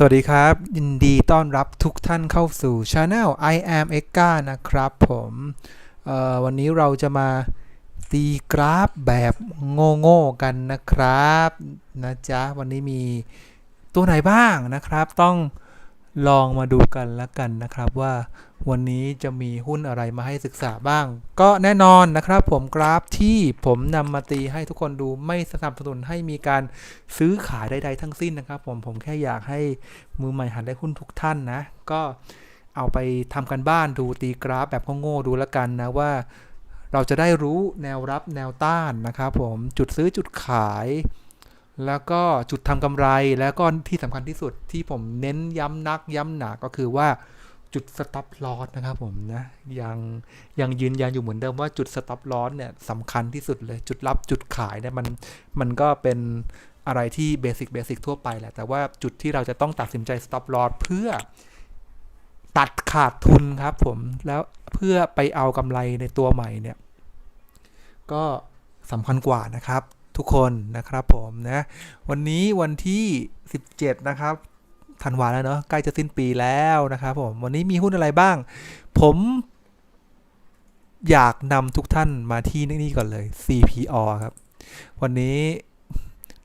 สวัสดีครับ ยินดีต้อนรับทุกท่านเข้าสู่ Channel I am e g a นะครับผมวันนี้เราจะมาตีกราฟแบบโง่ๆกันนะครับนะจ๊ะวันนี้มีตัวไหนบ้างนะครับ ต้อง ลองมาดูกันล้วกันนะครับว่าวันนี้จะมีหุ้นอะไรมาให้ศึกษาบ้าง ก็แน่นอนนะครับ ผมกราฟที่ผมนำมาตีให้ทุกคนดูไม่สนับสนุนให้มีการซื้อขายใดๆทั้งสิ้นนะครับ ผมผมแค่อยากให้มือใหม่หัดได้หุ้นทุกท่านนะ ก็เอาไปทำกันบ้านดูตีกราฟแบบโง่ๆดูล้วกันนะว่า เราจะได้รู้แนวรับแนวต้านนะครับ ผมจุดซื้อจุดขาย แล้วก็จุดทำกำไรแล้วก็ที่สำคัญที่สุดที่ผมเน้นย้ำนักย้ำหนาก็คือว่าจุด stop loss นะครับผมนะยังยังยืนยันอยู่เหมือนเดิมว่าจุด stop loss เนี่ยสำคัญที่สุดเลยจุดรับจุดขายเนี่ยมันมันก็เป็นอะไรที่เบสิกเบสิกทั่วไปแหละ แต่ว่าจุดที่เราจะต้องตัดสินใจ stop loss เพื่อตัดขาดทุนครับผมแล้วเพื่อไปเอากำไรในตัวใหม่เนี่ย ก็สำคัญกว่านะครับ ทุกคนนะครับผมนะวันนี้วันที่ 17 นะครับธันวาแล้วเนาะใกล้จะสิ้นปีแล้วนะครับผมวันนี้มีหุ้นอะไรบ้าง ผมอยากนำทุกท่านมาที่นี่ก่อนเลย CPO ครับ วันนี้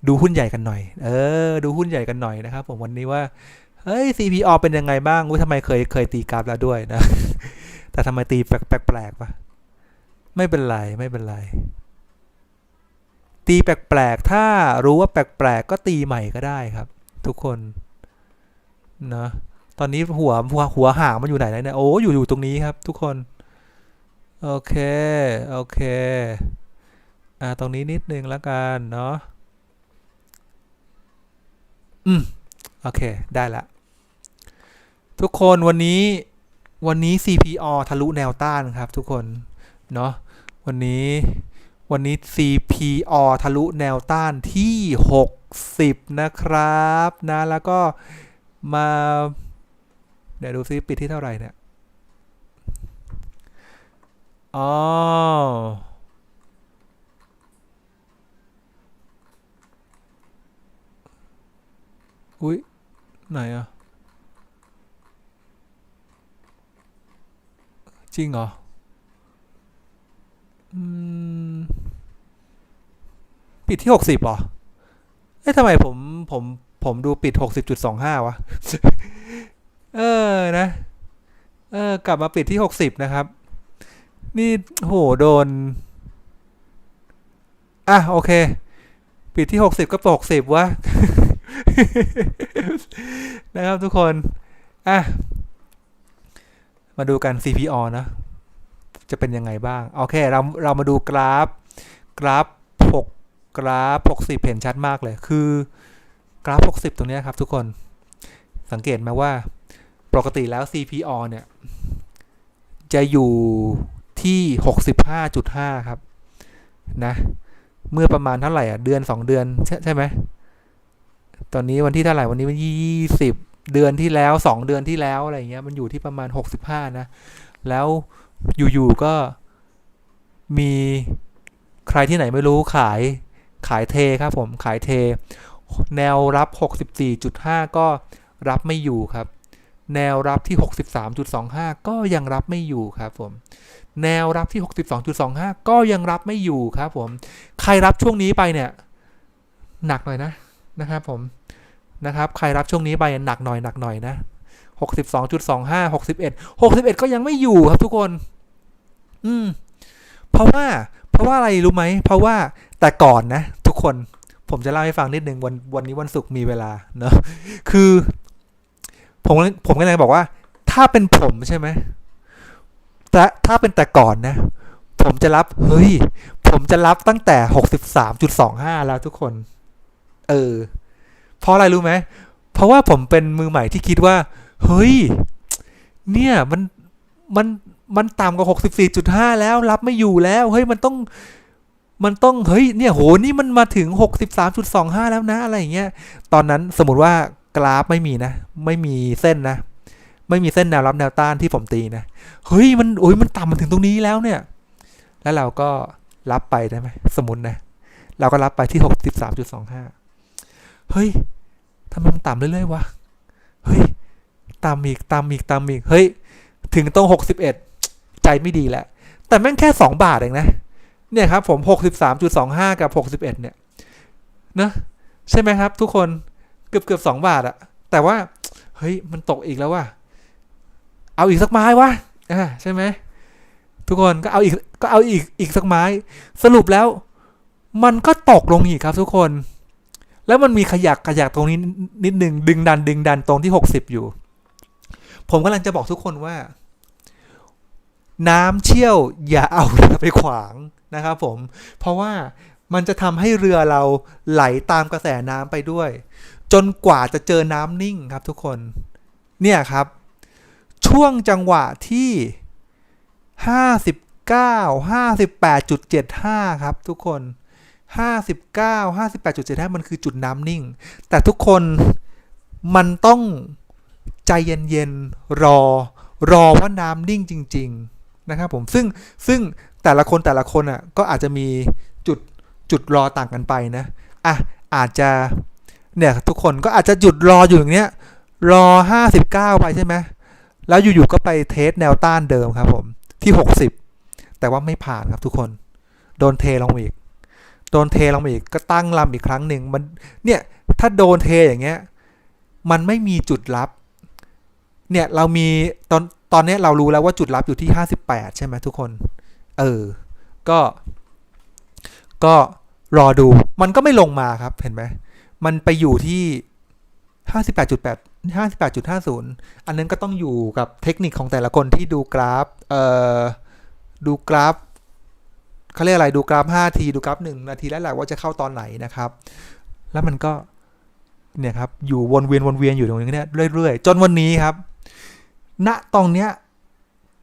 ดูหุ้นใหญ่กันหน่อย เออ ดูหุ้นใหญ่กันหน่อยนะครับ ผมวันนี้ว่า เฮ้ย CPO เป็นยังไงบ้างอุ้ยทำไมเคยเคยตีกราฟแล้วด้วยนะ แต่ทำไมตีแปลกแปลกๆปะไม่เป็นไร ไม่เป็นไร ตีแปลกๆ ถ้ารู้ว่าแปลกๆ ก็ตีใหม่ก็ได้ครับ ทุกคนนะตอนนี้หัวหัวหัวหางมันอยู่ไหนแล้วเนี่ยโอ้อยู่อยู่ตรงนี้ครับ ทุกคน โอเค โอเค อ่าตรงนี้นิดนึงแล้วกันเนาะอืมโอเค ได้ละ ทุกคนวันนี้วันนี้ CPO ทะลุแนวต้านครับ ทุกคน เนาะวันนี้ วันนี้ CPO ทะลุแนวต้านที่ 60 นะครับนะแล้วก็มาเดี๋ยวดูซิปิดที่เท่าไหร่เนี่ยอ๋ออุ้ยไหนอะจริงเหรอ ปิดที่หกสิบหรอ เอ๊ะทำไมผมผมผมดูปิดหกสิบจุดสองห้าวะ เออนะ เออกลับมาปิดที่หกสิบนะครับ นี่โหโดน อะโอเค ปิดที่หกสิบก็ตกสิบวะ นะครับทุกคน อะ มาดูกัน CPO นะ จะเป็นยังไงบ้าง โอเค เราเรามาดูกราฟ กราฟ กราฟหกสิบเห็นชัดมากเลย คือกราฟ 60 ตรงนี้ครับทุกคนสังเกตไหมว่าปกติแล้ว CPO เนี่ย จะอยู่ที่ 65.5 ครับ นะ เมื่อประมาณเท่าไหร่อะ เดือน 2 เดือน ใช่ใช่ไหม ตอนนี้วันที่เท่าไหร่วันนี้วันที่20เดือนที่แล้ว 2 เดือนที่แล้ว อะไรเงี้ย มันอยู่ที่ประมาณ 65 นะ แล้วอยู่ ๆ ก็มีใครที่ไหนไม่รู้ขาย ขายเทครับผมขายเท แนวรับ 64.5 ก็รับไม่อยู่ครับ แนวรับที่ 63.25 ก็ยังรับไม่อยู่ครับผมแนวรับที่ 62.25 ก็ยังรับไม่อยู่ครับผมใครรับช่วงนี้ไปเนี่ยหนักหน่อยนะนะครับผมนะครับใครรับช่วงนี้ไปหนักหน่อยหนักหน่อยนะ62.25 61 61 ก็ยังไม่อยู่ครับทุกคน อืม เพราะว่า เพราะว่าอะไรรู้ไหม เพราะว่า แต่ก่อนนะ ทุกคนผมจะเล่าให้ฟังนิดนึงวันวันนี้วันศุกร์มีเวลาเนอะคือ ผมผมก็เลยบอกว่า ถ้าเป็นผมใช่ไหมแต่ถ้าเป็นแต่ก่อนนะ ผมจะรับเฮ้ย ผมจะรับตั้งแต่หกสิบสามจุดสองห้าแล้วทุกคน เออ เพราะอะไรรู้ไหมเพราะว่าผมเป็นมือใหม่ที่คิดว่า เฮ้ย เนี่ยมันมันมันต่ำกว่าหกสิบสี่จุดห้าแล้ว รับไม่อยู่แล้ว เฮ้ยมันต้อง มันต้องเฮ้ยเนี่ยโหนี่มันมาถึง 63.25 แล้วนะอะไรอย่างเงี้ยตอนนั้นสมมติว่ากราฟไม่มีนะ ไม่มีเส้นนะ ไม่มีเส้นแนวรับแนวต้านที่ผมตีนะเฮ้ยมันโอ้ยมันต่ำมาถึงตรงนี้แล้วเนี่ย แล้วเราก็รับไปได้ไหมสมมตินะ เราก็รับไปที่ 63.25 เฮ้ยทำไมมันต่ำเรื่อยๆวะเฮ้ยต่ำอีกต่ำอีกต่ำอีกเฮ้ย ถึงตรงหกสิบเอ็ดใจไม่ดีแล้วแต่แม่งแค่สองบาทเองนะ เนี่ยครับผมหกสิบสามจุดสองห้ากับหกสิบเอ็ดเนี่ยนะใช่ไหมครับ ทุกคนเกือบเกือบสองบาทอะแต่ว่า เฮ้ย มันตกอีกแล้วว่ะเอาอีกสักไม้วะอ่าใช่ไหมทุกคนก็เอาอีกก็เอาอีกอีกสักไม้ สรุปแล้ว มันก็ตกลงอีกครับ ทุกคน แล้วมันมีขยักขยักตรงนี้นิดหนึ่งดึงดัน ดึงดันตรงที่หกสิบอยู่ ผมกำลังจะบอกทุกคนว่า น้ำเชี่ยวอย่าเอาเรือไปขวาง นะครับผม เพราะว่ามันจะทำให้เรือเราไหลตามกระแสน้ำไปด้วย จนกว่าจะเจอน้ำนิ่งครับทุกคน เนี่ยครับ ช่วงจังหวะที่ 59 58.75 ครับทุกคน 59 58.75 มันคือจุดน้ำนิ่ง แต่ทุกคนมันต้องใจเย็นๆ รอ รอว่าน้ำนิ่งจริง ๆ นะครับผม ซึ่งซึ่ง แต่ละคนแต่ละคนอะก็อาจจะมีจุดจุดรอต่างกันไปนะอะอาจจะเนี่ยทุกคนก็อาจจะหยุดรออยู่อย่างเนี้ยรอ 59 ไปใช่ไหมแล้วอยู่ๆก็ไปเทสแนวต้านเดิมครับผมที่ 60 แต่ว่าไม่ผ่านครับทุกคน โดนเทลงมาอีก โดนเทลงมาอีกก็ตั้งลำอีกครั้งหนึ่งมันเนี่ยถ้าโดนเทอย่างเงี้ยมันไม่มีจุดรับเนี่ยเรามีตอนตอนนี้เรารู้แล้วว่าจุดรับอยู่ที่ 58 ใช่ไหมทุกคน เออ ก็ก็รอดูมันก็ไม่ลงมาครับเห็นไหมมันไปอยู่ที่58.8 58.50อันนั้นก็ต้องอยู่กับเทคนิคของแต่ละคนที่ดูกราฟเอ่อดูกราฟเขาเรียกอะไรดูกราฟ5ทีดูกราฟ1นาทีแล้วแหละว่าจะเข้าตอนไหนนะครับ แล้วมันก็เนี่ยครับอยู่วนเวียนวนเวียนอยู่ตรงนี้เนี่ยเรื่อยๆ จนวันนี้ครับ ณตรงเนี้ย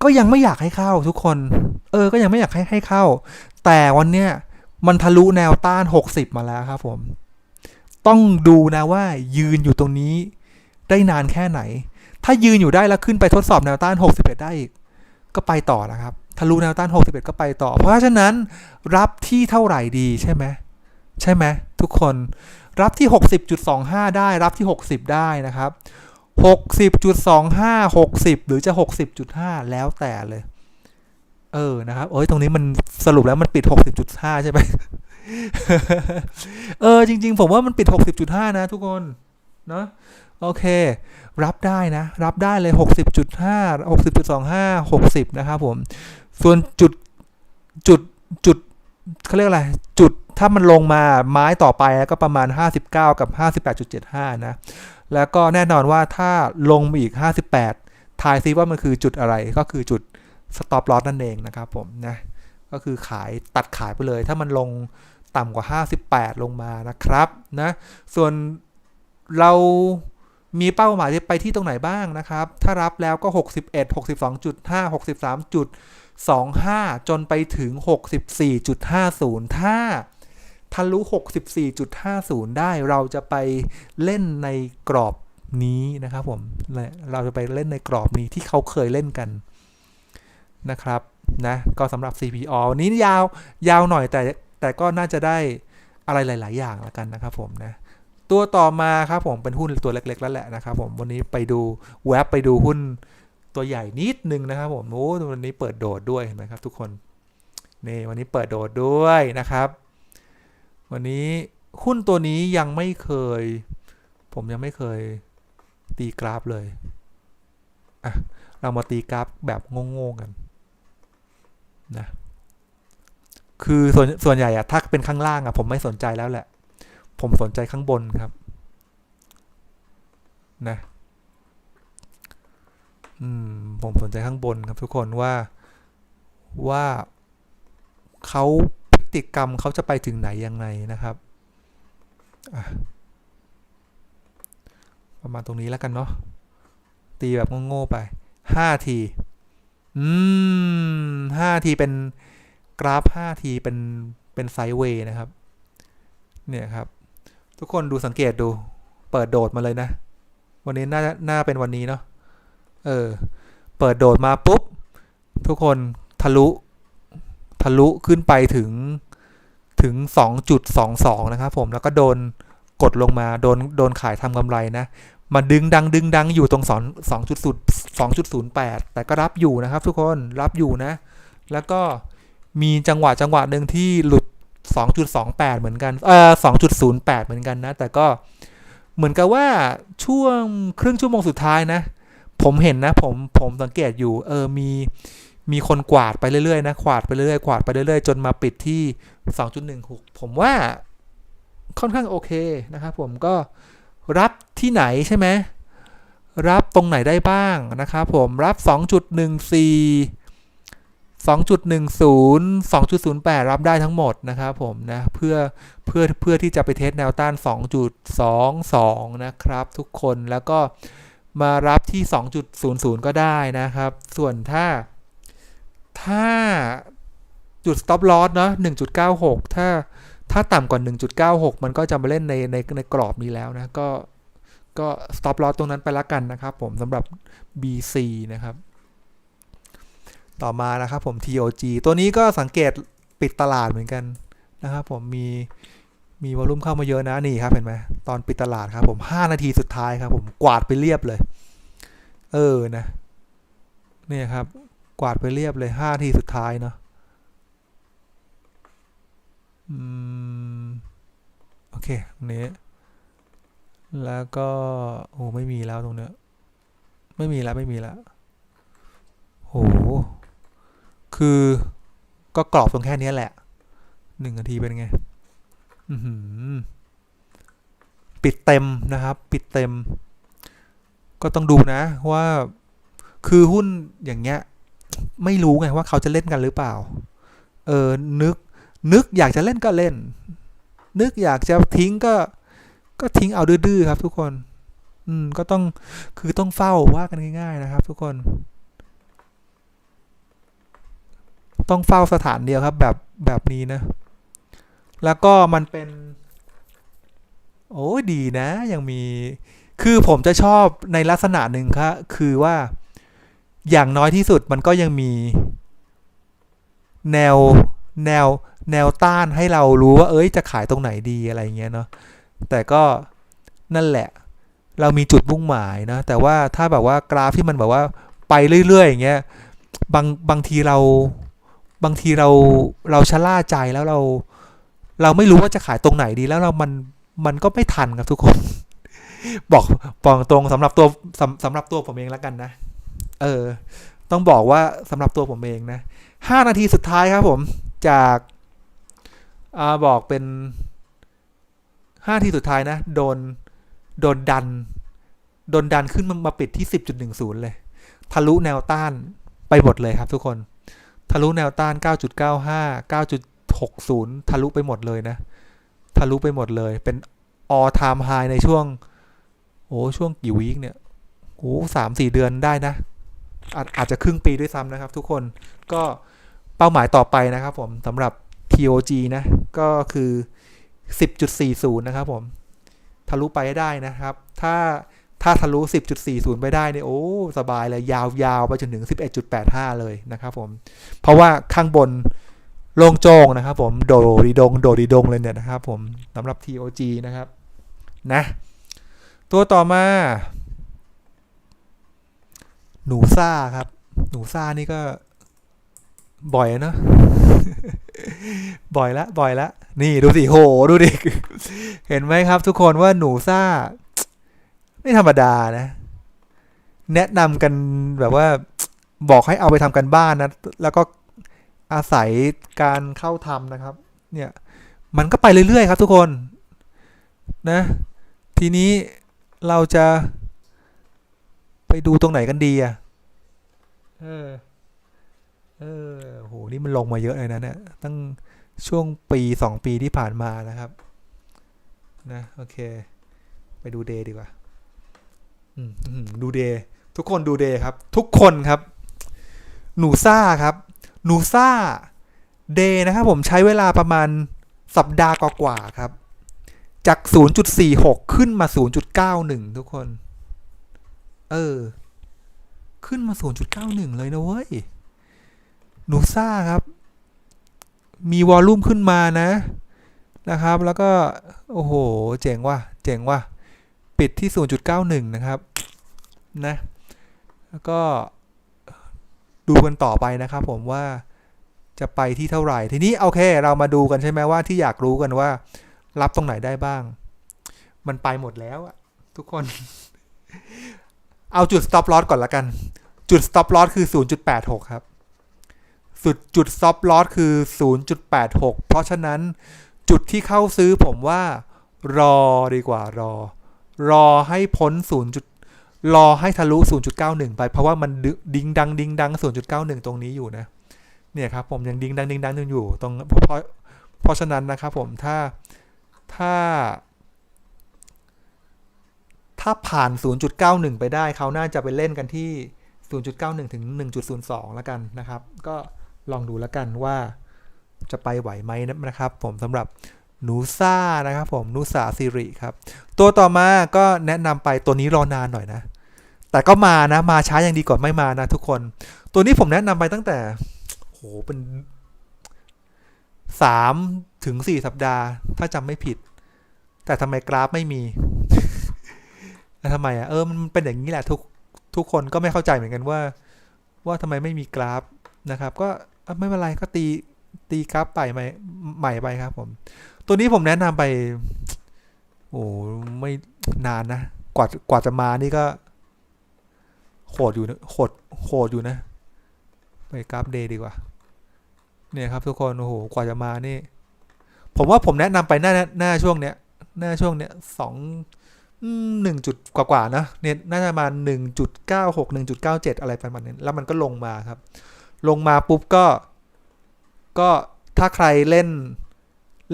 ก็ยังไม่อยากให้เข้าทุกคน เออ ก็ยังไม่อยากให้ให้เข้า แต่วันเนี้ยมันทะลุแนวต้าน 60 มาแล้วครับผม ต้องดูนะว่ายืนอยู่ตรงนี้ได้นานแค่ไหน ถ้ายืนอยู่ได้แล้วขึ้นไปทดสอบแนวต้าน 61 ได้อีก ก็ไปต่อนะครับ ทะลุแนวต้าน 61 ก็ไปต่อ เพราะฉะนั้นรับที่เท่าไหร่ดีใช่ไหม ใช่ไหมทุกคน รับที่ 60.25 ได้ รับที่ 60 ได้นะครับ 60.25 60 หรือจะ 60.5 แล้วแต่เลย เออ นะครับ เอ้ย ตรงนี้มันสรุปแล้วมันปิด 60.5 ใช่ไหม เออ จริง ๆ ผมว่ามันปิด 60.5 นะทุกคน เนาะโอเค รับได้นะ รับได้เลย 60.5 60.25 60 นะครับผม ส่วนจุด จุด จุดเขาเรียกอะไร จุดถ้ามันลงมาไม้ต่อไปก็ประมาณ 59 กับ 58.75 นะ แล้วก็แน่นอนว่าถ้าลงมาอีก 58 ทายซิว่ามันคือจุดอะไรก็คือจุด stop loss นั่นเองนะครับผมนะก็คือขายตัดขายไปเลย ถ้ามันลงต่ำกว่า 58 ลงมานะครับนะส่วนเรามีเป้าหมายไปที่ตรงไหนบ้างนะครับ ถ้ารับแล้วก็ 61 62.5 63.25 จนไปถึง 64.50 ถ้า ทะลุ 64.50 ได้เราจะไปเล่นในกรอบนี้นะครับผมเราจะไปเล่นในกรอบนี้ที่เขาเคยเล่นกันนะครับนะก็สำหรับ CPO นนี้ยาวยาวหน่อยแต่แต่ก็น่าจะได้อะไรหลาย ๆ อย่างละกันนะครับผมนะตัวต่อมาครับผมเป็นหุ้นตัวเล็ก ๆ แล้วแหละนะครับผมวันนี้ไปดูแวบไปดูหุ้นตัวใหญ่นิดนึงนะครับผมโอ้วันนี้เปิดโดดด้วยเห็นไหมครับทุกคนนี่วันนี้เปิดโดดด้วยนะครับ วันนี้หุ้นตัวนี้ยังไม่เคย ผมยังไม่เคยตีกราฟเลย อะ เรามาตีกราฟแบบงงๆกันนะคือส่วนส่วนใหญ่อะถ้าเป็นข้างล่างอะผมไม่สนใจแล้วแหละ ผมสนใจข้างบนครับ นะ อืม ผมสนใจข้างบนครับทุกคนว่าว่าเขา ติกรรมเขาจะไปถึงไหนยังไงนะครับประมาณตรงนี้แล้วกันเนาะตีแบบโง่ๆไปห้าทีอืมห้าทีเป็นกราฟ5ทีเป็นเป็นไซด์เวย์นะครับ เนี่ยครับ ทุกคนดูสังเกตดู เปิดโดดมาเลยนะ วันนี้น่าน่าเป็นวันนี้เนาะเออ เปิดโดดมาปุ๊บ ทุกคนทะลุ ทะลุขึ้นไปถึงถึง 2.22 นะครับผมแล้วก็โดนกดลงมาโดนโดนขายทำกำไรนะมาดึงดังดึงดังอยู่ตรงสองจุดศูนย์สองจุดศูนย์แปดแต่ก็รับอยู่นะครับทุกคนรับอยู่นะ แล้วก็มีจังหวะจังหวะหนึ่งที่หลุด 2.28 เหมือนกันเออ2.08 เหมือนกันนะ แต่ก็เหมือนกับว่าช่วงครึ่งชั่วโมงสุดท้ายนะ ผมเห็นนะผมผมสังเกตอยู่เออมี มีคนกวาดไปเรื่อยๆนะกวาดไปเรื่อยๆกวาดไปเรื่อยๆ จนมาปิดที่ 2.16 ผมว่าค่อนข้างโอเคนะครับผมก็รับที่ไหนใช่ไหมรับตรงไหนได้บ้างนะครับผมรับ 2.14 2.10 2.08 รับได้ทั้งหมดนะครับผมนะเพื่อเพื่อเพื่อที่จะไปเทสแนวต้าน 2.22 นะครับ ทุกคนแล้วก็มารับที่ 2.00 ก็ได้นะครับ ส่วนถ้า ถ้าจุด stop loss เนาะ1.96 ถ้าถ้าต่ำกว่า 1.96 มันก็จะมาเล่นในในในกรอบนี้แล้วนะ ก็ก็ stop loss ตรงนั้นไปละกันนะครับผมสำหรับ BC นะครับ ต่อมานะครับผม TOG ตัวนี้ก็สังเกตปิดตลาดเหมือนกันนะครับผมมีมีวอลุ่มเข้ามาเยอะนะนี่ครับเห็นไหมตอนปิดตลาดครับผม 5 นาทีสุดท้ายครับผมกวาดไปเรียบเลย เออนะเนี่ยครับ กวาดไปเรียบเลย5นาทีสุดท้ายเนาะอืม โอเคตรงนี้ แล้วก็ โอ้ไม่มีแล้วตรงเนี้ย ไม่มีแล้วไม่มีแล้วโห คือก็กรอบตรงแค่นี้แหละหนึ่งนาทีเป็นไง อืปิดเต็มนะครับ ปิดเต็ม ก็ต้องดูนะว่า คือหุ้นอย่างเงี้ย ไม่รู้ไงว่าเขาจะเล่นกันหรือเปล่า เออ นึก นึกอยากจะเล่นก็เล่น นึกอยากจะทิ้งก็ ก็ทิ้งเอาดื้อๆครับ ทุกคน อืม ก็ต้อง คือต้องเฝ้าว่ากันง่าย ๆ นะครับ ทุกคน ต้องเฝ้าสถานเดียวครับ แบบ แบบนี้นะ แล้วก็มันเป็น โอ้ดีนะ ยังมี คือผมจะชอบในลักษณะหนึ่งครับคือว่า อย่างน้อยที่สุดมันก็ยังมี แนวแนวแนวต้านให้เรารู้ว่า เอ้ยจะขายตรงไหนดีอะไรเงี้ยเนาะแต่ก็นั่นแหละ เรามีจุดมุ่งหมายนะ แต่ว่าถ้าแบบว่ากราฟที่มันแบบว่าไปเรื่อยๆอย่างเงี้ยบางบางทีเราบางทีเราเราชะล่าใจแล้วเรา เราไม่รู้ว่าจะขายตรงไหนดีแล้วเรามันมันก็ไม่ทันครับทุกคน บอกบอกตรงสำหรับตัวสำสำหรับตัวผมเองแล้วกันนะ เออ ต้องบอกว่าสำหรับตัวผมเองนะห้านาทีสุดท้ายครับผมจากอ่าบอกเป็นห้านาทีสุดท้ายนะ โดน โดนดัน โดนดันขึ้นมามาปิดที่สิบจุดหนึ่งศูนย์เลย ทะลุแนวต้านไปหมดเลยครับทุกคน ทะลุแนวต้าน 9.95 9.60 ทะลุไปหมดเลยนะ ทะลุไปหมดเลย เป็น all time high ในช่วง โอ้ ช่วงกี่วีคเนี่ย โอ้สามสี่เดือนได้นะ อาจอาจจะครึ่งปีด้วยซ้ำนะครับทุกคนก็เป้าหมายต่อไปนะครับผมสำหรับ TOG นะก็คือ 10.40 นะครับผม ทะลุไปได้นะครับ ถ้าถ้าทะลุ 10.40 ไปได้เนี่ยโอ้ สบายเลย ยาวๆ ไปจนถึง 11.85 เลยนะครับผม เพราะว่าข้างบนโล่งโจงนะครับผม โดดีดง โดดีดงเลยเนี่ยนะครับผมสำหรับ TOG นะครับ นะ ตัวต่อมา หนูซ่าครับ หนูซ่านี่ก็บ่อยเนอะบ่อยละ บ่อยละ นี่ดูสิโห ดูดิ เห็นไหมครับ ทุกคนว่าหนูซ่า ไม่ธรรมดานะ แนะนำกันแบบว่าบอกให้เอาไปทำกันบ้านนะ แล้วก็อาศัยการเข้าทำนะครับ เนี่ย มันก็ไปเรื่อยๆครับทุกคน นะ ทีนี้เราจะ ไปดูตรงไหนกันดีอะ เออ เออโห นี่มันลงมาเยอะเลยนะเนี่ย ตั้งช่วงปีสองปีที่ผ่านมานะครับ นะ โอเค ไปดูเดย์ดีกว่าอืมอืมดูเดย์ ทุกคนดูเดย์ครับ ทุกคนครับ หนูซ่าครับ หนูซ่าเดย์นะครับ ผมใช้เวลาประมาณสัปดาห์กว่าๆครับ จาก 0.46 ขึ้นมา 0.91 ทุกคน เออ ขึ้นมา 0.91 เลยนะเว้ย หนูซ่าครับ มีวอลลุ่มขึ้นมานะ นะครับ แล้วก็ โอ้โห เจ๋งว่ะ เจ๋งว่ะ ปิดที่ 0.91 นะครับ นะ แล้วก็ดูกันต่อไปนะครับผมว่าจะไปที่เท่าไหร่ ทีนี้โอเค เรามาดูกันใช่ไหมว่าที่อยากรู้กันว่า รับตรงไหนได้บ้าง มันไปหมดแล้วอะทุกคน เอาจุด stop loss ก่อนละกัน จุด stop loss คือ 0.86 ครับสุดจุด stop loss คือ 0.86 เพราะฉะนั้นจุดที่เข้าซื้อผมว่า รอดีกว่ารอ รอให้พ้น 0. จุดรอให้ทะลุ 0.91 ไป เพราะว่ามันดึดิงดังดิงดัง 0.91 ตรงนี้อยู่นะ เนี่ยครับผมยังดิงดังดิงดังอยู่ตรงเพราะเพราะเพราะฉะนั้นนะครับผมถ้าถ้า ถ้าผ่าน 0.91 ไปได้เขาน่าจะไปเล่นกันที่ 0.91 ถึง 1.02 แล้วกันนะครับ ก็ลองดูแล้วกันว่าจะไปไหวไหมนะครับผมสำหรับนูซ่านะครับผมนูซาซิริครับ ตัวต่อมาก็แนะนำไปตัวนี้รอนานหน่อยนะ แต่ก็มานะ มาช้ายังดีกว่าไม่มานะทุกคน ตัวนี้ผมแนะนำไปตั้งแต่โหเป็นสามถึงสี่สัปดาห์ ถ้าจำไม่ผิด แต่ทำไมกราฟไม่มี แล้วทำไมอะเออมันเป็นอย่างนี้แหละทุกทุกคนก็ไม่เข้าใจเหมือนกันว่า ว่าทำไมไม่มีกราฟนะครับ ก็ไม่เป็นไรก็ตีตีกราฟไปใหม่ใหม่ไปครับผม ตัวนี้ผมแนะนำไป โอ้ไม่นานนะกว่ากว่าจะมานี่ก็โหดอยู่นะโหดโหดอยู่นะ ไปกราฟเดย์ดีกว่า เนี่ยครับทุกคนโอ้โหกว่าจะมานี่ ผมว่าผมแนะนำไปหน้าหน้าช่วงเนี้ย หน้าช่วงเนี้ยสอง หนึ่งจุดกว่าๆนะเนี่ยน่าจะมาหนึ่งจุดเก้าหกหนึ่งจุดเก้าเจ็ดอะไรประมาณนี้แล้วมันก็ลงมาครับ ลงมาปุ๊บก็ ก็ถ้าใครเล่น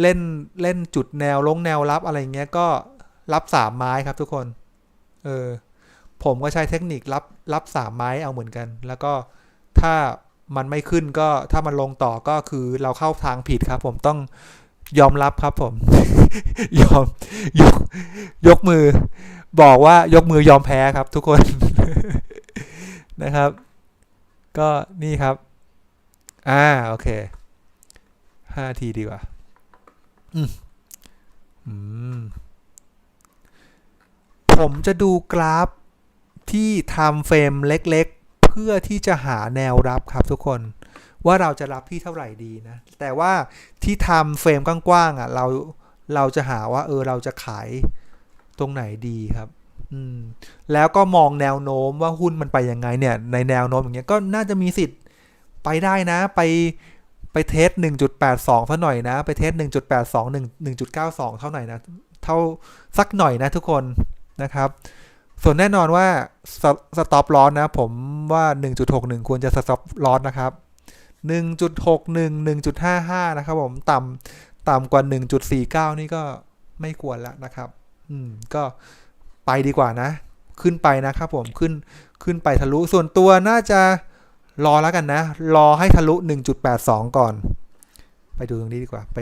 เล่นเล่นจุดแนวลงแนวรับอะไรเงี้ยก็รับสามไม้ครับทุกคน เออ ผมก็ใช้เทคนิครับรับสามไม้เอาเหมือนกัน แล้วก็ถ้ามันไม่ขึ้นก็ถ้ามันลงต่อก็คือเราเข้าทางผิดครับ ผมต้องยอมรับครับผม ยอมยกยกมือ บอกว่ายกมือยอมแพ้ครับทุกคนนะครับ ก็นี่ครับ อ่า โอเคห้าทีดีกว่า อืมอืมผมจะดูกราฟที่ทำเฟรมเล็กๆ เพื่อที่จะหาแนวรับครับทุกคนว่าเราจะรับที่เท่าไหร่ดีนะ แต่ว่าที่ทำเฟรมกว้างๆอะ เรา เราจะหาว่า เออเราจะขายตรงไหนดีครับ อืม แล้วก็มองแนวโน้มว่าหุ้นมันไปยังไงเนี่ย ในแนวโน้มอย่างเงี้ยก็น่าจะมีสิทธิ์ไปได้นะ ไปไปเทส 1.82เท่าหน่อยนะ ไปเทส 1.82 1 1.92 เท่าไหร่นะ เท่าสักหน่อยนะทุกคนนะครับ ส่วนแน่นอนว่าสต็อปลอสนะ ผมว่า 1.61 ควรจะสต็อปลอสนะครับ1.61 1.55 นะครับผมต่ำ ต่ำกว่า 1.49 นี่ก็ไม่ควรแล้วนะครับ อืม ก็ไปดีกว่านะ ขึ้นไปนะครับผม ขึ้น ขึ้นไปทะลุ ส่วนตัวน่าจะรอแล้วกันนะ รอให้ทะลุ 1.82 ก่อน ไปดูตรงนี้ดีกว่า ไป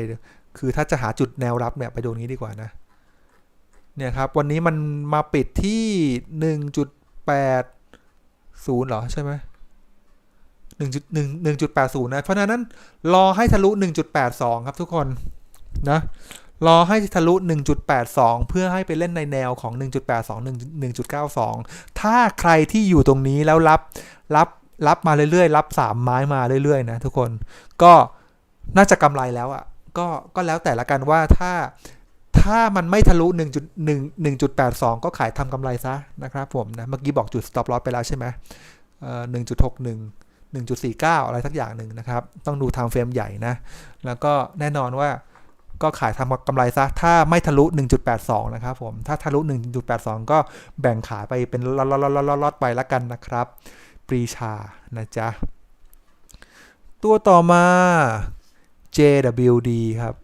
คือถ้าจะหาจุดแนวรับเนี่ย ไปดูตรงนี้ดีกว่านะ เนี่ยครับ วันนี้มันมาปิดที่ 1.80เหรอใช่ไหม 1.1 1.80นะ เพราะฉะนั้นรอให้ทะลุ 1.82 ครับทุกคนนะรอให้ทะลุ 1.82 เพื่อให้ไปเล่นในแนวของ 1.82 1.92 ถ้าใครที่อยู่ตรงนี้แล้วรับรับรับมาเรื่อยๆ รับ 3 ไม้มาเรื่อยๆ นะทุกคนก็น่าจะกำไรแล้วอะ่ะก็ก็แล้วแต่ละกันว่าถ้าถ้ามันไม่ทะลุ 1.1 1.82 ก็ขายทำกำไรซะนะครับผมนะ เมื่อกี้บอกจุด stop loss ไปแล้วใช่ไหมเอ่อ1.61 1.49 อะไรสักอย่างหนึ่งนะครับ ต้องดู time frame ใหญ่นะ แล้วก็แน่นอนว่าก็ขายทำกำไรซะ ถ้าไม่ทะลุ 1.82 นะครับผม ถ้าทะลุ 1.82 ก็แบ่งขายไปเป็นล็อตๆๆๆไปละกันนะครับ ปรีชา นะจ๊ะ ตัวต่อมา JWD ครับ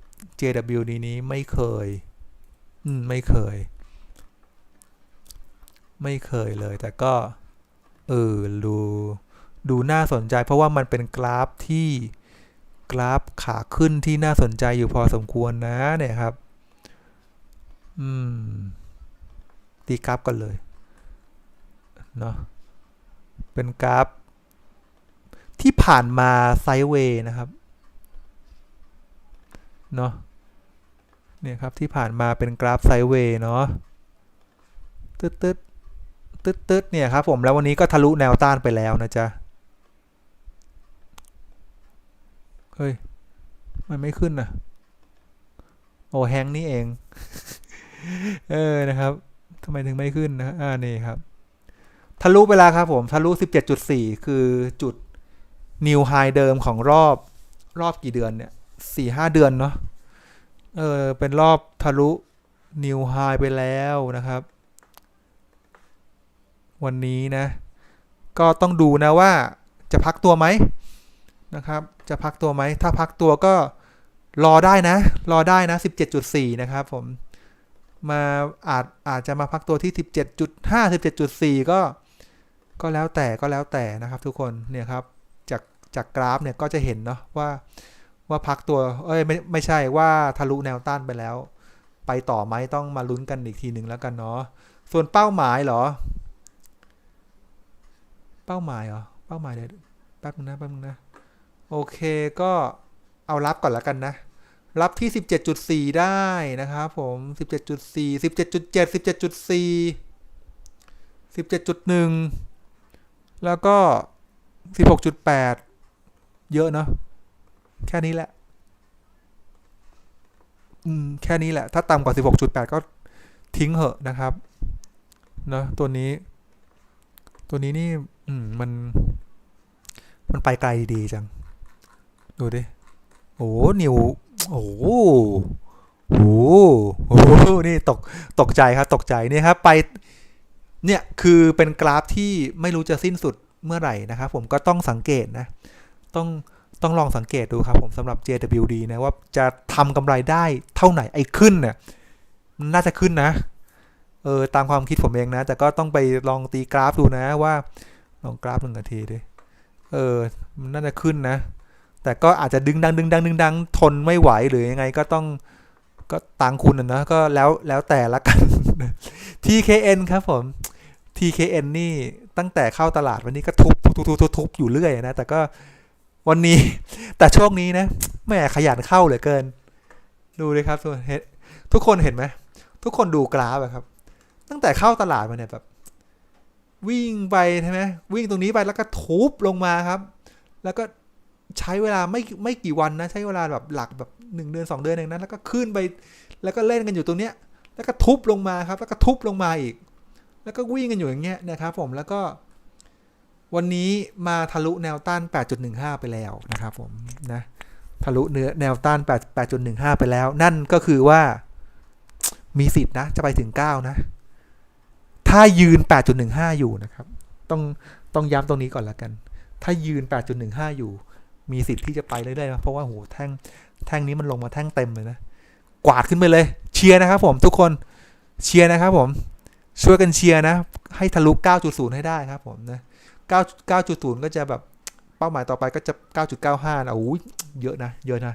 JWD นี้ไม่เคย อืม ไม่เคย ไม่เคยเลย แต่ก็ เออดู ดูน่าสนใจ เพราะว่ามันเป็นกราฟที่กราฟขาขึ้นที่น่าสนใจอยู่พอสมควรนะเนี่ยครับ อืม ตีกราฟกันเลยเนาะเป็นกราฟ ที่ผ่านมาไซด์เวย์นะครับเนาะเนี่ยครับที่ผ่านมาเป็นกราฟไซด์เวย์เนาะตึ๊ดตึ๊ดตึ๊ดตึ๊ดเนี่ยครับผมแล้ววันนี้ก็ทะลุแนวต้านไปแล้วนะจ๊ะ เฮ้ย มันไม่ขึ้นนะโอ้แฮงก์นี่เอง เออนะครับทำไมถึงไม่ขึ้นนะอ่านี่ครับ ทะลุไปแล้วครับผม ทะลุ 17.4 คือจุดนิวไฮเดิมของรอบรอบกี่เดือนเนี่ยสี่ห้าเดือนเนาะเออ เป็นรอบทะลุนิวไฮไปแล้วนะครับ วันนี้นะ ก็ต้องดูนะว่าจะพักตัวไหม นะครับ จะพักตัวไหม ถ้าพักตัวก็รอได้นะ รอได้นะ 17.4 นะครับผม มาอาจอาจจะมาพักตัวที่ 17.5 17.4 ก็ ก็แล้วแต่ก็แล้วแต่นะครับทุกคน เนี่ยครับ จากจากกราฟเนี่ยก็จะเห็นเนาะว่าว่าพักตัว เอ้ยไม่ไม่ใช่ว่าทะลุแนวต้านไปแล้ว ไปต่อไหมต้องมาลุ้นกันอีกทีหนึ่งแล้วกันเนาะ ส่วนเป้าหมายเหรอ เป้าหมายเหรอ เป้าหมายเดี๋ยวแป๊บนึงนะแป๊บนึงนะ โอเคก็เอารับก่อนแล้วกันนะ รับที่ 17.4 ได้นะครับผม 17.4 17.7 17.4 17.1 แล้วก็ 16.8 เยอะเนาะแค่นี้แหละ อืม แค่นี้แหละ ถ้าต่ำกว่า 16.8 ก็ทิ้งเหอะนะครับเนอะตัวนี้ ตัวนี้นี่ อืม มัน มันไปไกลดีจัง ดูดิ โอ้นิว โอ้โหโอ้โหนี่ตก ตกใจครับ ตกใจ นี่ครับ ไป เนี่ย คือเป็นกราฟที่ไม่รู้จะสิ้นสุดเมื่อไหร่นะครับ ผมก็ต้องสังเกตนะ ต้อง ต้องลองสังเกตดูครับ ผมสำหรับ JWD นะ ว่าจะทำกำไรได้เท่าไหร่ ไอ้ขึ้นเนี่ยมันน่าจะขึ้นนะ เออ ตามความคิดผมเองนะ แต่ก็ต้องไปลองตีกราฟดูนะว่า ลองกราฟหนึ่งนาทีดิ เออ มันน่าจะขึ้นนะ แต่ก็อาจจะดึงดังดึงดังดึงดังทนไม่ไหวหรือยังไงก็ต้องก็ตังคุณนะก็แล้วแล้วแต่ละกัน TKN ครับผม TKN นี่ตั้งแต่เข้าตลาดวันนี้ก็ทุบทุบทุบทุบทุบอยู่เรื่อยนะแต่ก็วันนี้ แต่ช่วงนี้นะแม่ขยันเข้าเหลือเกิน ดูเลยครับทุกคนเห็นทุกคนเห็นไหมทุกคนดูกราฟอะครับ ตั้งแต่เข้าตลาดมาเนี่ยแบบวิ่งไปใช่ไหมวิ่งตรงนี้ไปแล้วก็ทุบลงมาครับ แล้วก็ ใช้เวลาไม่ไม่กี่วันนะ ใช้เวลาแบบหลักแบบหนึ่งเดือนสองเดือนเองนะแล้วก็ขึ้นไป แล้วก็เล่นกันอยู่ตรงเนี้ย แล้วก็ทุบลงมาครับ แล้วก็ทุบลงมาอีก แล้วก็วิ่งกันอยู่อย่างเงี้ยนะครับผมแล้วก็ วันนี้มาทะลุแนวต้าน 8.15 ไปแล้วนะครับผมนะทะลุเนื้อแนวต้าน 8.15 ไปแล้ว นั่นก็คือว่ามีสิทธิ์นะ จะไปถึง 9 นะ ถ้ายืน 8.15 อยู่นะครับ ต้องต้องย้ำตรงนี้ก่อนละกัน ถ้ายืน 8.15 อยู่ มีสิทธิ์ที่จะไปเรื่อยๆนะเพราะว่าโหแท่งแท่งนี้มันลงมาแท่งเต็มเลยนะกวาดขึ้นไปเลย เชียร์นะครับผมทุกคนเชียร์นะครับผมช่วยกันเชียร์นะ ให้ทะลุ 9.0 ให้ได้ครับผมนะ 9 9.0 ก็จะแบบเป้าหมายต่อไปก็จะ 9.95นะโอ้ยเยอะนะ เยอะนะ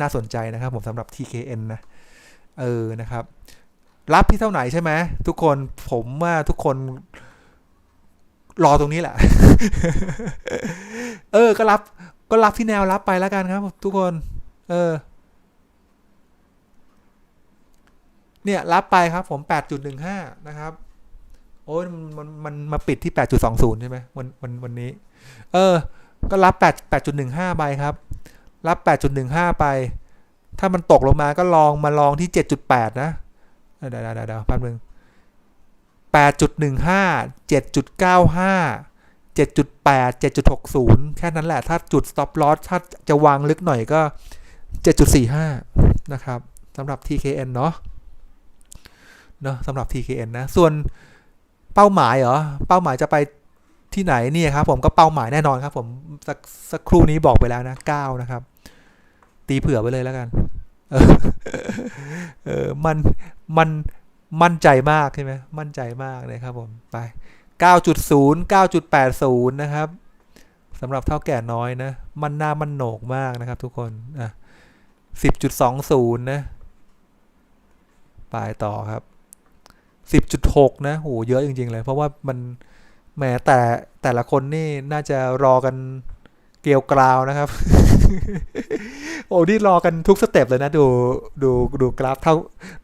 น่าสนใจนะครับผมสำหรับ TKN นะ เออนะครับ รับที่เท่าไหร่ใช่ไหมทุกคนผมว่าทุกคนรอตรงนี้แหละ เออก็รับ ก็รับที่แนวรับไปแล้วกันครับ ทุกคน เออ เนี่ย รับไปครับ ผม 8.15 นะครับ โอ้ยมันมันมนมาปิดที่ 8.20 ใช่ไหมวันวันวันนี้ เออ ก็รับ 8 8.15 ไปครับ รับ 8.15 ไป ถ้ามันตกลงมาก็ลองมาลองที่ 7.8 นะเดี๋ยวเดี๋ยวเดี๋ยวแป๊บนึง8.15 7.95 7.8 7.60 แค่นั้นแหละ ถ้าจุด stop loss ถ้าจะวางลึกหน่อยก็ 7.45 นะครับสำหรับ TKN เนาะเนาะสำหรับ TKN นะ ส่วนเป้าหมายเหรอ เป้าหมายจะไปที่ไหนนี่ครับ ผมก็เป้าหมายแน่นอนครับ ผมสักสักครู่นี้บอกไปแล้วนะ 9 นะครับ ตีเผื่อไปเลยแล้วกันเออเออมันมันมั่นใจมากใช่ไหมมั่นใจมากเลยครับผมไป 9.0 9.80 นะครับสำหรับเท่าแก่น้อยนะ มันหน้ามันโหนกมากนะครับทุกคนอะ10.20 นะไปต่อครับ 10.6 นะโหเยอะจริง ๆ เลย เพราะว่ามันแหมแต่แต่ละคนนี่น่าจะรอกันเกลียวกราวนะครับ โอ้นี่รอกันทุกสเต็ปเลยนะ ดูดูดูกราฟเท่า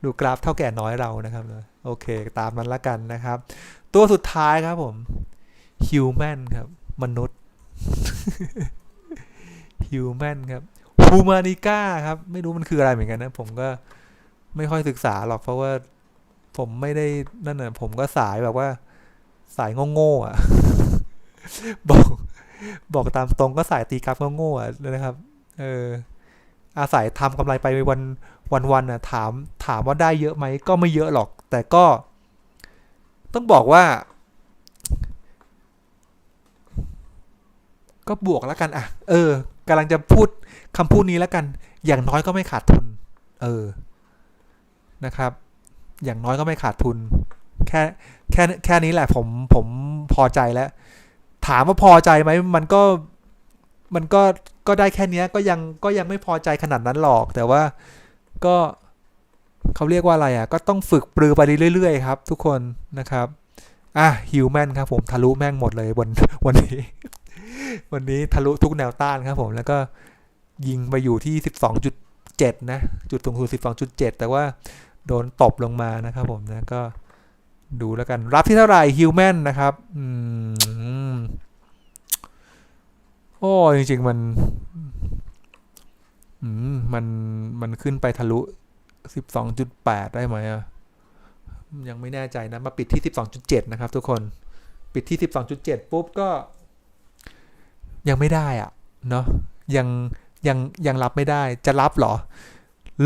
ดูกราฟเท่าแก่น้อยเรานะครับ โอเค ตามนั้นละกันนะครับ ตัวสุดท้ายครับผม human ครับ มนุษย์ human ครับ humanica ครับ ไม่รู้มันคืออะไรเหมือนกันนะ ผมก็ไม่ค่อยศึกษาหรอกเพราะว่าผมไม่ได้นั่นน่ะ ผมก็สายแบบว่า สายโง่ๆอะ บอกบอกตามตรงก็สายตีกราฟโง่ๆอะนะครับ เออ อาศัยทำกำไรไปวันวันวันอะ ถามถามว่าได้เยอะไหมก็ไม่เยอะหรอก แต่ก็ ต้องบอกว่า ก็บวกแล้วกันอะ เออกำลังจะพูดคำพูดนี้แล้วกัน อย่างน้อยก็ไม่ขาดทุน เออนะครับ อย่างน้อยก็ไม่ขาดทุน แค่แค่แค่นี้แหละผมผมพอใจแล้ว ถามว่าพอใจไหมมันก็มันก็ก็ได้แค่นี้ก็ยังก็ยังไม่พอใจขนาดนั้นหรอก แต่ว่าก็ เขาเรียกว่าอะไรอะ ก็ต้องฝึกปรือไปเรื่อยๆครับ ทุกคนนะครับ อะฮิวแมนครับผมทะลุแม่งหมดเลยวันวันนี้ วันนี้ทะลุทุกแนวต้านครับผมแล้วก็ยิงไปอยู่ที่ 12.7 นะ จุดสูงสุด12.7 แต่ว่าโดนตบลงมานะครับผมนะก็ดูแล้วกัน รับที่เท่าไหร่ฮิวแมนนะครับอืมโอ้จริงๆมัน อืมมันมันขึ้นไปทะลุ 12.8ได้ไหมอะยังไม่แน่ใจนะ มาปิดที่12.7นะครับ ทุกคนปิดที่12.7ปุ๊บก็ ยังไม่ได้อะเนาะยังยังยังรับไม่ได้จะรับเหรอ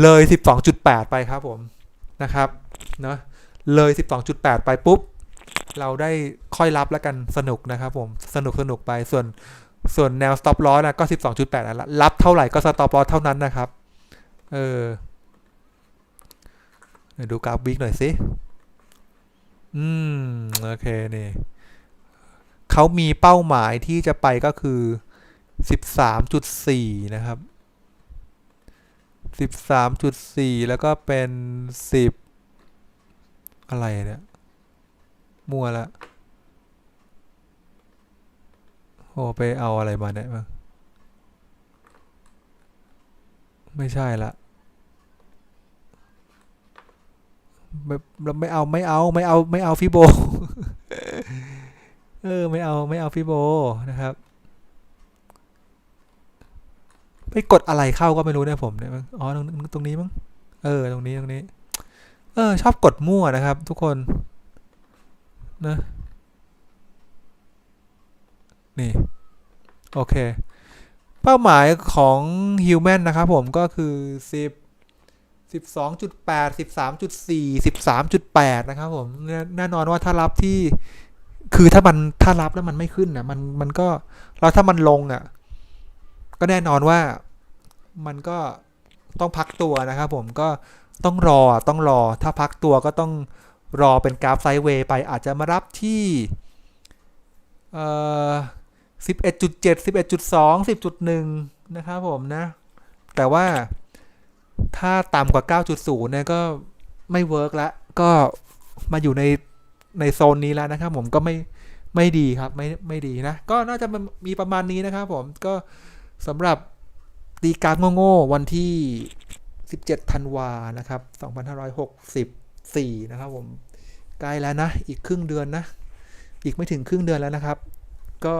เลย 12.8 ไปครับผมนะครับเนาะเลย 12.8 ไปปุ๊บ เราได้ค่อยรับแล้วกันสนุกนะครับผมสนุกสนุกไปส่วนส่วนแนว stop loss นะก็ 12.8นั่นละรับเท่าไหร่ก็ stop loss เท่านั้นนะครับ เออ ดูกราฟวิกหน่อยสิ อืม โอเค นี่เขามีเป้าหมายที่จะไปก็คือ 13.4 นะครับ 13.4 แล้วก็เป็น 10 อะไรเนี่ย มั่วละ โอ้ไปเอาอะไรมาเนี่ยมั้งไม่ใช่ละ ไม่ไม่เอาไม่เอาไม่เอาไม่เอาฟิโบ เออไม่เอาไม่เอาฟิโบนะครับ ไปกดอะไรเข้าก็ไม่รู้เนี่ยผมเนี่ยมั้งอ๋อตรงตรงนี้มั้งเออตรงนี้ตรงนี้ เออ ชอบกดมั่วนะครับ ทุกคน นะ นี่ โอเค เป้าหมายของ Human นะครับผมก็คือ 10 12.8 13.4 13.8 นะครับผมแน่นอนว่าถ้ารับที่คือถ้ามันถ้ารับแล้วมันไม่ขึ้นนะมันมันก็แล้วถ้ามันลงอะ ก็แน่นอนว่ามันก็ต้องพักตัวนะครับผมก็ต้องรอต้องรอ ถ้าพักตัวก็ต้องรอเป็นกราฟไซด์เวย์ไปอาจจะมารับที่เอ่อ11.7 11.2 10.1 นะครับผมนะ แต่ว่า ถ้าต่ำกว่า 9.0 เนี่ยก็ไม่เวิร์กแล้วก็มาอยู่ในในโซนนี้แล้วนะครับ ผมก็ไม่ไม่ดีครับ ไม่ไม่ดีนะ ก็น่าจะมีประมาณนี้นะครับผมก็สำหรับตีการโง่ๆวันที่ 17ธันวานะครับ 2564 นะครับ ผมใกล้แล้วนะ อีกครึ่งเดือนนะ อีกไม่ถึงครึ่งเดือนแล้วนะครับ ก็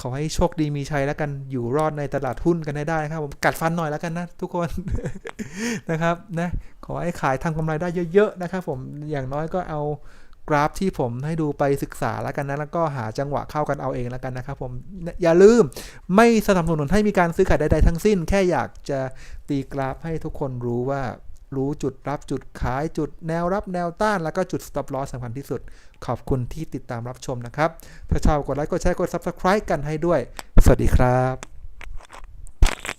ขอให้โชคดีมีชัยแล้วกันอยู่รอดในตลาดหุ้นกันให้ได้นะครับผมกัดฟันหน่อยแล้วกันนะทุกคนนะครับนะขอให้ขายทำกำไรได้เยอะๆนะครับผมอย่างน้อยก็เอากราฟที่ผมให้ดูไปศึกษาแล้วกันนะแล้วก็หาจังหวะเข้ากันเอาเองแล้วกันนะครับผมอย่าลืมไม่สนับสนุนให้มีการซื้อขายใดๆทั้งสิ้น แค่อยากจะตีกราฟให้ทุกคนรู้ว่า รู้จุดรับจุดขายจุดแนวรับแนวต้าน แล้วก็จุด stop loss สำคัญที่สุด ขอบคุณที่ติดตามรับชมนะครับ ถ้าชอบกดไลค์กดแชร์กด subscribe กันให้ด้วย สวัสดีครับ